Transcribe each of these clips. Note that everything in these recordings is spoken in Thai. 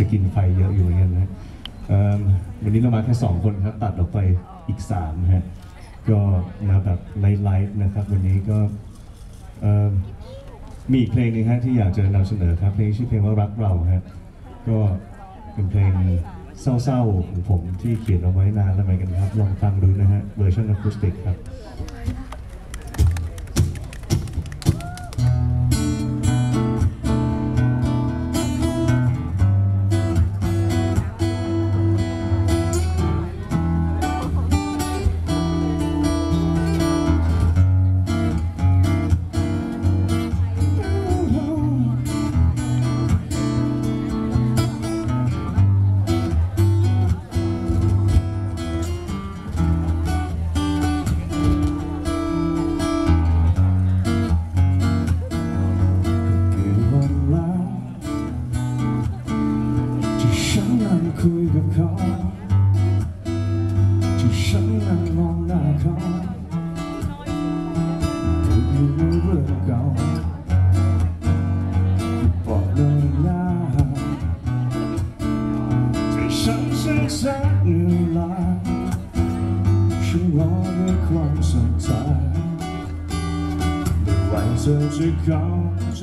จะกินไฟเยอะอยู่เงี้ยนกัะวันนี้เรามาแค่ 2 คนครับตัดออกไปอีก3ฮะก็มาแบบไลฟ์นะครับ วันนี้ก็มีเพลงนึงฮะที่อยากจะนำเสนอครับเพลงชื่อเพลงว่ารักเราฮะก็เป็นเพลงเศร้าๆของผมที่เขียนเอาไว้นานแล้วเหมือนกันครับ ลองฟังดูนะฮะเวอร์ชันอะคูสติกครับ 只身难望那高，不比路来高，你抱了我，只身身陷泥淖，是我的狂想在，不挽手就靠在。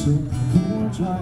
so poor, I.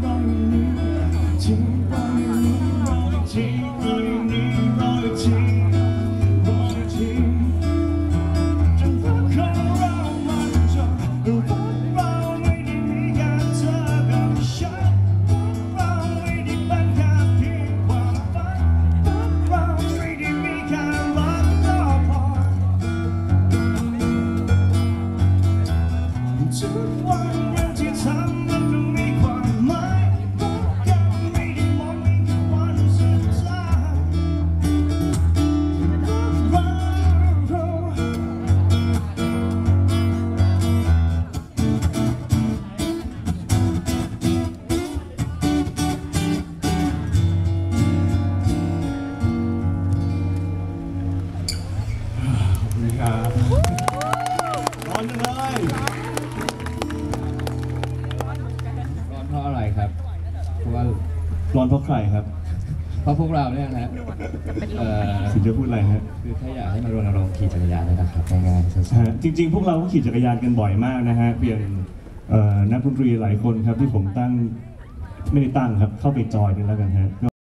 from ร้อนเพราะใครครับเพราะพวกเราเนี่ยนะฮะเอ่อถึงจะพูดอะไรฮะคือถ้าอยากให้มารณรงค์ขี่จักรยานนะครับง่ายๆจริง ๆ พวกเราก็ขี่จักรยานกันบ่อยมากนะฮะเปลี่ยนนักดนตรีหลายคนครับที่ผมตั้งไม่ได้ตั้งครับเข้าไปจอยนี่แล้วกันฮะ